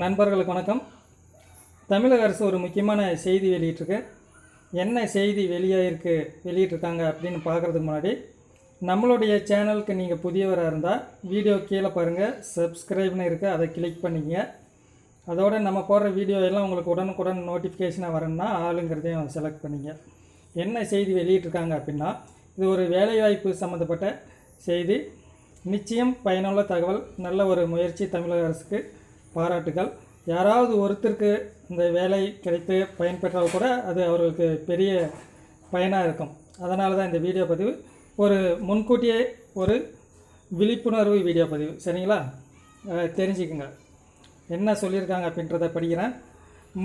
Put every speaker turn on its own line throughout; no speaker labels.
நண்பர்களுக்கு வணக்கம். தமிழக அரசு ஒரு முக்கியமான செய்தி வெளியிட்டிருக்கு. என்ன செய்தி வெளியாகிருக்கு வெளியிட்டிருக்காங்க அப்படின்னு பார்க்குறதுக்கு முன்னாடி நம்மளுடைய சேனலுக்கு நீங்கள் புதியவராக இருந்தால் வீடியோ கீழே பாருங்கள் சப்ஸ்கிரைப்னு இருக்குது அதை கிளிக் பண்ணிக்கங்க அதோடு நம்ம போடுற வீடியோ எல்லாம் உங்களுக்கு உடனுக்குடன் நோட்டிஃபிகேஷனாக வரணும்னா ஆளுங்கிறதையும் செலக்ட் பண்ணிங்க. என்ன செய்தி வெளியிட்டிருக்காங்க அப்படின்னா இது ஒரு வேலைவாய்ப்பு சம்மந்தப்பட்ட செய்தி. நிச்சயம் பயனுள்ள தகவல் நல்ல ஒரு முயற்சி தமிழக அரசுக்கு. பாராட்டுகள். யாராவது ஒருத்தருக்கு இந்த வேலை கிடைத்து பயன்பெற்றால் கூட அது அவர்களுக்கு பெரிய பயனாக இருக்கும். அதனால தான் இந்த வீடியோ பதிவு. ஒரு முன்கூட்டியே ஒரு விழிப்புணர்வு வீடியோ பதிவு. சரிங்களா? தெரிஞ்சுக்குங்க. என்ன சொல்லியிருக்காங்க அப்படின்றத படிக்கிறேன்.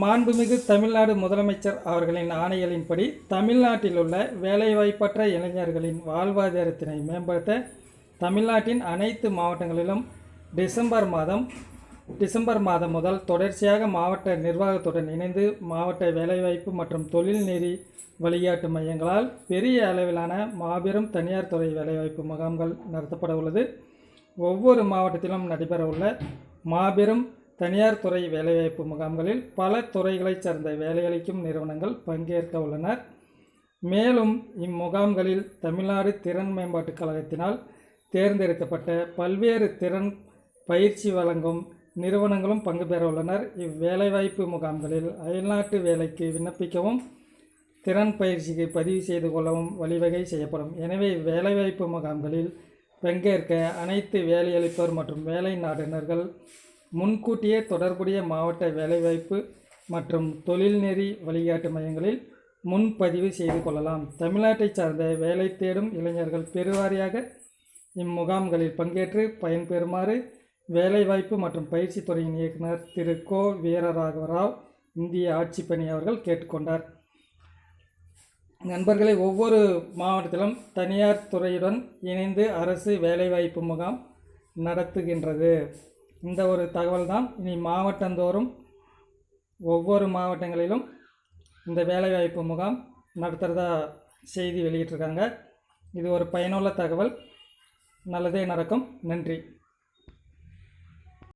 மாண்புமிகு தமிழ்நாடு முதலமைச்சர் அவர்களின் ஆணைகளின்படி தமிழ்நாட்டில் உள்ள வேலைவாய்ப்பற்ற இளைஞர்களின் வாழ்வாதாரத்தினை மேம்படுத்த தமிழ்நாட்டின் அனைத்து மாவட்டங்களிலும் டிசம்பர் மாதம் டிசம்பர் மாதம் முதல் தொடர்ச்சியாக மாவட்ட நிர்வாகத்துடன் இணைந்து மாவட்ட வேலைவாய்ப்பு மற்றும் தொழில் நெறி வழிகாட்டு மையங்களால் பெரிய அளவிலான மாபெரும் தனியார் துறை வேலைவாய்ப்பு முகாம்கள் நடத்தப்பட உள்ளது. ஒவ்வொரு மாவட்டத்திலும் நடைபெறவுள்ள மாபெரும் தனியார் துறை வேலைவாய்ப்பு முகாம்களில் பல துறைகளைச் சார்ந்த வேலையளிக்கும் நிறுவனங்கள் பங்கேற்க உள்ளனர். மேலும் இம்முகாம்களில் தமிழ்நாடு திறன் மேம்பாட்டுக் கழகத்தினால் தேர்ந்தெடுக்கப்பட்ட பல்வேறு திறன் பயிற்சி வழங்கும் நிறுவனங்களும் பங்கு பெற உள்ளனர். இவ்வேலைவாய்ப்பு முகாம்களில் அயல்நாட்டு வேலைக்கு விண்ணப்பிக்கவும் திறன் பயிற்சிக்கு பதிவு செய்து கொள்ளவும் வழிவகை செய்யப்படும். எனவே வேலைவாய்ப்பு முகாம்களில் பங்கேற்க அனைத்து வேலையளிப்போர் மற்றும் வேலை நாடினர்கள் முன்கூட்டியே தொடர்புடைய மாவட்ட வேலைவாய்ப்பு மற்றும் தொழில்நெறி வழிகாட்டு மையங்களில் முன்பதிவு செய்து கொள்ளலாம். தமிழ்நாட்டைச் சார்ந்த வேலை தேடும் இளைஞர்கள் பெருவாரியாக இம்முகாம்களில் பங்கேற்று பயன்பெறுமாறு வேலைவாய்ப்பு மற்றும் பயிற்சி துறையின் இயக்குனர் திரு கோ வீரராகவராவ் இந்திய ஆட்சிப்பணி அவர்கள் கேட்டுக்கொண்டார். நண்பர்களை ஒவ்வொரு மாவட்டத்திலும் தனியார் துறையுடன் இணைந்து அரசு வேலைவாய்ப்பு முகாம் நடத்துகின்றது. இந்த ஒரு தகவல் தான் இனி மாவட்டந்தோறும் ஒவ்வொரு மாவட்டங்களிலும் இந்த வேலைவாய்ப்பு முகாம் நடத்துகிறதா செய்தி வெளியிட்டிருக்காங்க. இது ஒரு பயனுள்ள தகவல். நல்லதே நடக்கும். நன்றி.